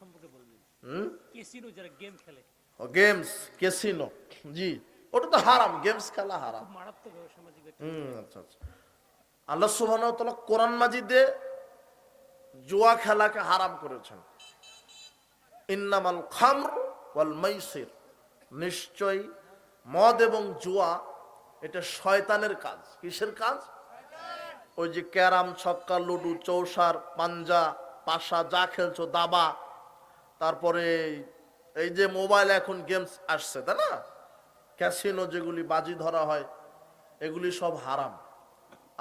সম্পর্কে বলবেন। হুম? কেসিনো যারা গেম খেলে। গেমস কেসিনো জি। ওটা তো হারাম গেমস খেলা হারাম। মারাত্মক সামাজিক হুম আচ্ছা আচ্ছা। আল্লাহ সুবহানাহু ওয়া তাআলা কোরআন মাজিদে জুয়া খেলাকে হারাম করেছেন। ইন্নামাল খামর ওয়াল মাইসির। নিশ্চয় মদ এবং জুয়া এটা শয়তানের কাজ। কিসের কাজ? ওই যে ক্যারাম ছক্কা লুডু চৌসার পাঞ্জা পাশা যা খেলছো দাবা তারপরে এই যে মোবাইল এখন গেমস আসছে, তাই না? ক্যাসিনো যেগুলি বাজি ধরা হয়, এগুলি সব হারাম।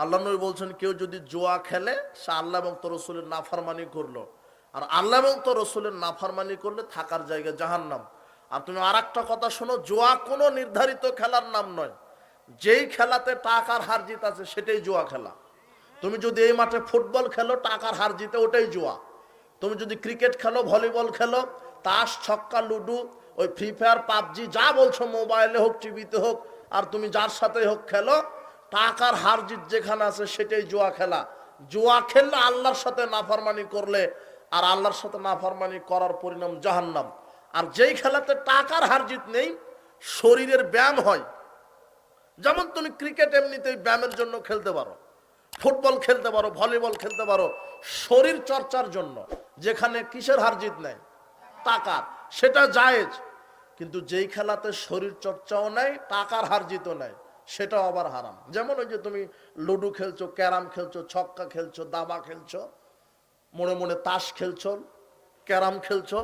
আল্লাহ নবী বলছেন, কেউ যদি জোয়া খেলে, সে আল্লাহ এবং তোর রসুলের নাফারমানি করল। আর আল্লাহ এবং তোর রসুলের নাফারমানি করলে থাকার জায়গা জাহান্নাম। আর তুমি আর কথা শোনো, জোয়া কোনো নির্ধারিত খেলার নাম নয়। যেই খেলাতে টাকার হার জিত আছে, সেটাই জোয়া খেলা। তুমি যদি এই মাঠে ফুটবল খেলো, টাকার হার জিতে ওটাই জোয়া। তুমি যদি ক্রিকেট খেলো, ভলিবল খেলো, তাস, ছক্কা, লুডু, ওই ফ্রি ফায়ার, পাবজি, যা বলছো, মোবাইলে হোক, টিভিতে হোক, আর তুমি যার সাথে হোক খেলো, টাকার হার জিত যেখানে আছে সেটাই জুয়া খেলা। জুয়া খেললে আল্লাহর সাথে নাফরমানি করলে, আর আল্লাহর সাথে নাফরমানি করার পরিণাম জাহান্নাম। আর যেই খেলাতে টাকার হার জিত নেই, শরীরের ব্যায়াম হয়। যেমন তুমি ক্রিকেট এমনিতেই ব্যায়ামের জন্য খেলতে পারো। ফুটবল খেলতে পারো, ভলিবল খেলতে পারো, শরীর চর্চার জন্য, যেখানে কিসের হার জিত নেই টাকার। সেটা জায়েজ। কিন্তু যেই খেলাতে শরীর চর্চাও নেই টাকার হার জিতও নেই সেটাও আবার হারাম। যেমন ওই যে তুমি লুডু খেলছো, ক্যারাম খেলছো, ছক্কা খেলছো, দাবা খেলছো, মনে মনে তাস খেলছো, ক্যারাম খেলছো,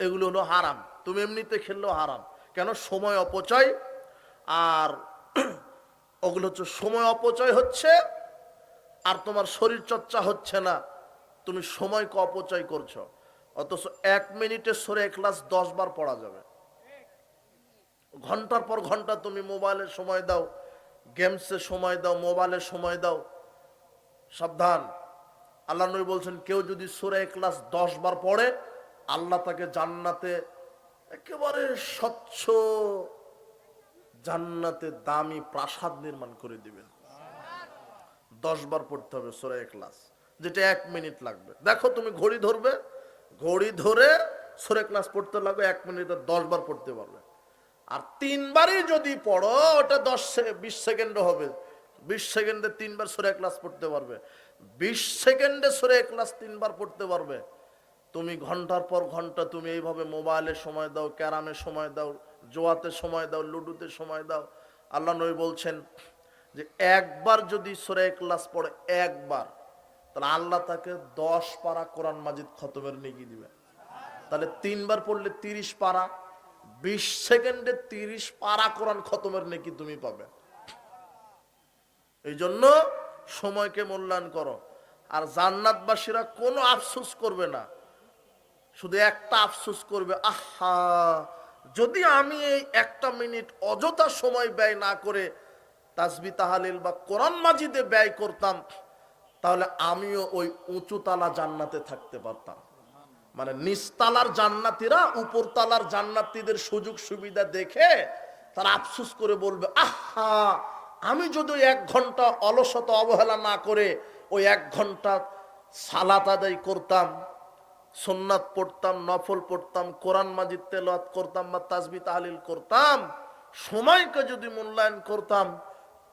এগুলো হলো হারাম। তুমি এমনিতে খেললেও হারাম। কেন? সময় অপচয়। আর ওগুলো হচ্ছে সময় অপচয় হচ্ছে আর তোমার শরীর চর্চা হচ্ছে না। তুমি সময়কে অপচয় করছ। অথচ এক মিনিটে সরে ক্লাস দশ বার পড়া যাবে। ঘণ্টার পর ঘণ্টা তুমি মোবাইলে সময় দাও, গেমসে সময় দাও, মোবাইলে সময় দাও। সাবধান। আল্লাহ নবী বলছেন, কেউ যদি সুরে ক্লাস দশ বার পড়ে, আল্লাহ তাকে জান্নাতে একেবারে স্বচ্ছ জান্নাতে দামি প্রাসাদ নির্মাণ করে দিবেন। দশ বার পড়তে হবে সোরা ক্লাস যেটা এক মিনিট লাগবে। দেখো তুমি ঘড়ি ধরবে, ঘড়ি ধরে সোরে ক্লাস পড়তে লাগবে, এক মিনিটে দশ বার পড়তে পারবে। আর তিনবারই যদি পড়ো, ওটা দশ বিশ সেকেন্ড হবে। বিশ সেকেন্ডে তিনবার সোরে ক্লাস পড়তে পারবে। বিশ সেকেন্ডে সোরে ক্লাস তিনবার পড়তে পারবে। তুমি ঘণ্টার পর ঘণ্টা তুমি এইভাবে মোবাইলে সময় দাও, ক্যারামে সময় দাও, জোয়াতে সময় দাও, লুডুতে সময় দাও। আল্লাহ নবী বলছেন যে একবার যদি সোরে ক্লাস পড়ে একবার, তাহলে আল্লাহ তাকে দশ পারা কোরআন মাজিদ খতমের নেকি দিবে। তাহলে তিনবার পড়লে তিরিশ পারা, বিশ সেকেন্ডে তিরিশ পারা কোরআন খতমের নেকি তুমি পাবে। এই জন্য সময়কে মূল্যায়ন করো। আর জান্নাতবাসীরা কোনো আফসোস করবে না। শুধু একটা আফসোস করবে, আহা, যদি আমি এই একটা মিনিট অযথা সময় ব্যয় না করে তাসবি তাহালিল বা কোরআন মাজিদে ব্যয় করতাম, তাহলে আমিও ওই উঁচু তালা জান্নাতে থাকতে পারতাম। মানে নিচতালার জান্নাতিরা উপরতলার জান্নাতিদের সুযোগ সুবিধা দেখে তারা আফসোস করে বলবে, আহা, আমি যদি এক ঘণ্টা অলসতা অবহেলা না করে ওই এক ঘণ্টা সালাত আদায় করতাম সোননাথ পড়তাম, নফল পড়তাম, কোরআন মাজিদ তেলাওয়াত করতাম বা তাসবি তাহলিল করতাম, সময়কে যদি মূল্যায়ন করতাম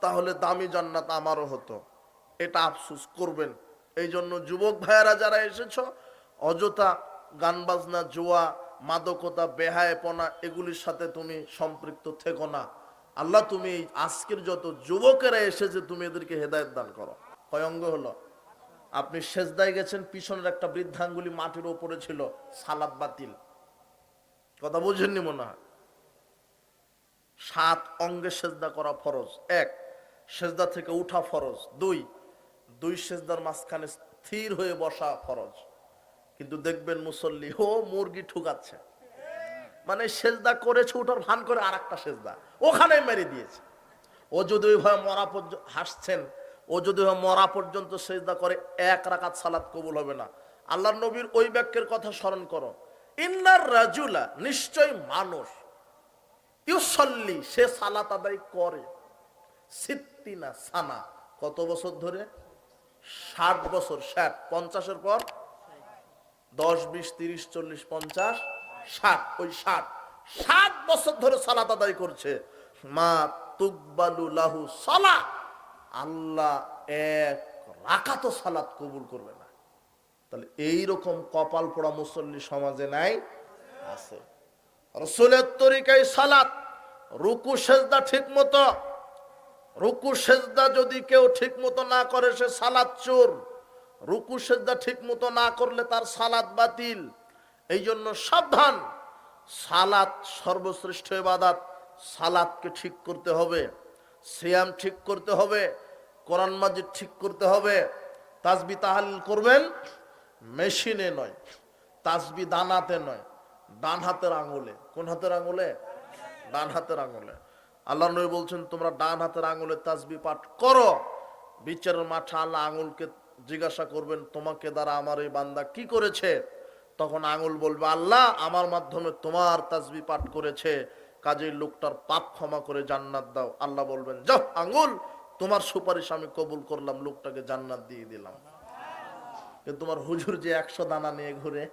তাহলে দামি জান্নাত আমারও হতো। এটা আফসুস করবেন। এই জন্য যুবক ভাইয়েরা যারা এসেছ, অযথা গান বাজনা জোয়া, মাদকতা, বেহায়পনা, এগুলির সাথে তুমি সম্পৃক্ত থেকো না। আল্লাহ, তুমি আজকের যত যুবকেরা এসেছে, তুমি এদেরকে হেদায়ত দান করো। অঙ্গ হলো? আপনি সেজদায় গেছেন, পিছনের একটা বৃদ্ধাঙ্গুলি মাটির ওপরে ছিল, সালাদ বাতিল। কথা বুঝেননি মনে হয়? সাত অঙ্গে সেজদা করা ফরজ। এক সেজদা থেকে উঠা ফরজ। দুই দুই সেজদার মাঝখানে স্থির হয়ে বসা ফরজ। কিন্তু দেখবেন মুসল্লি, ও মুরগি ঠুকাচ্ছে। মানে সেজদা করেছে, উঠার ভান করে আর একটা সেজদা। ওখানে মেরে দিয়েছে। ও যদি ওইভাবে মরা পর্যন্ত হাসছেন, ও যদি মরা পর্যন্ত সেজদা করে, এক রাকাত সালাত কবুল হবে না। আল্লাহ নবীর ওই বাক্যের কথা স্মরণ করো। ইন্নার রাজুলা নিশ্চয় মানুষ। ইউসল্লি, সে সালাত আদায় করে। সিত্তিনা সানা? কত বছর ধরে? ষাট বছর, ষাট। পঞ্চাশের পর? দশ, বিশ, তিরিশ, চল্লিশ, পঞ্চাশ, ষাট। ওই ষাট। ষাট বছর ধরে সালাত আদায় করছে। মা তুকবালু লাহু সালা। আল্লাহ এক রাকাত সালাত কবুল করবে না। তাহলে এই রকম কপাল পোড়া মুসল্লি সমাজে নাই? আছে। রসুলের তরিকায় সালাত। রুকু, সেজদা ঠিক মতো। রুকু সেজদা যদি কেউ ঠিক মতো না করে, সে সালাদ চোর। রুকু সেজদা ঠিক মতো না করলে তার সালাদ বাতিল। এই জন্য সাবধান। সালাত সর্বশ্রেষ্ঠ ইবাদাত। সালাদকে ঠিক করতে হবে। সিয়াম ঠিক করতে হবে। কোরআন মাজিদ ঠিক করতে হবে। তাসবি তাহালিল করবেন, মেশিনে নয়। তাসবি দানাতে নয়। ডান হাতের আঙুলে। কোন হাতের আঙুলে? ডান হাতের আঙুলে। আল্লাহ নবী বলছেন, তোমরা ডান হাতের আঙুলে তাসবি পাঠ করো। বিচারের মাঠে আল্লাহ আঙুলকে জিজ্ঞাসা করবেন, তোমাকে দ্বারা আমার এই বান্দা কি করেছে? তখন আঙুল বলবে, আল্লাহ, আমার মাধ্যমে তোমার তাসবি পাঠ করেছে। কাজেই লোকটার পাপ ক্ষমা করে জান্নাত দাও। আল্লাহ বলবেন, যাও, আঙুল, তোমার সুপারিশ আমি কবুল করলাম, লোকটাকে জান্নাত দিয়ে দিলাম। তোমার হুজুর যে একশো দানা নিয়ে ঘুরে,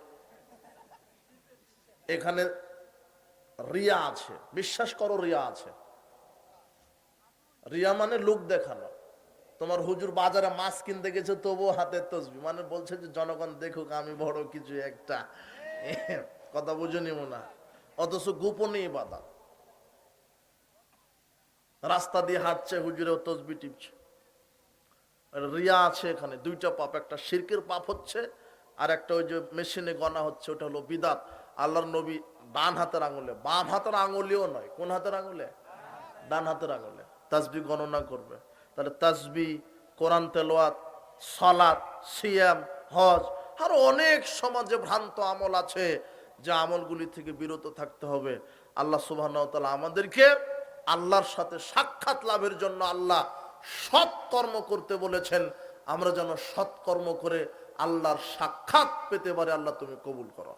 এখানে রিয়া আছে। বিশ্বাস করো, রিয়া আছে। রিয়া মানে লোক দেখানো। তোমার হুজুর বাজারে মাছ কিনতে গেছে, তবুও হাতে তসবি। মানে বলছে যে, জনগণ দেখুক, আমি বড় কিছু একটা। কথা বুঝে নিব না। অথচ গোপনে বাধা। রাস্তা দিয়ে হাঁটছে, হুজুরেও তসবি টিপছে। রিয়া আছে এখানে, দুইটা পাপ। একটা শিরকের পাপ হচ্ছে, আর একটা ওই যে মেশিনে গনা হচ্ছে, ওটা হলো বিদাত। আল্লাহর নবী ডান হাতের আঙুলে, বাম হাতের আঙুলেও নয়। কোন হাতের আঙুলে? ডান হাতের আঙুলে। তাসবি গণনা করবে। তাহলে তাসবি, কোরআন তেলোয়াত সালাত, সিয়াম, হজ, আর অনেক সমাজে ভ্রান্ত আমল আছে যে আমলগুলি থেকে বিরত থাকতে হবে। আল্লাহ সুবাহ আমাদেরকে আল্লাহর সাথে সাক্ষাৎ লাভের জন্য আল্লাহ সৎ কর্ম করতে বলেছেন। আমরা যেন সৎ কর্ম করে আল্লাহর সাক্ষাৎ পেতে পারে, আল্লাহ তুমি কবুল করো।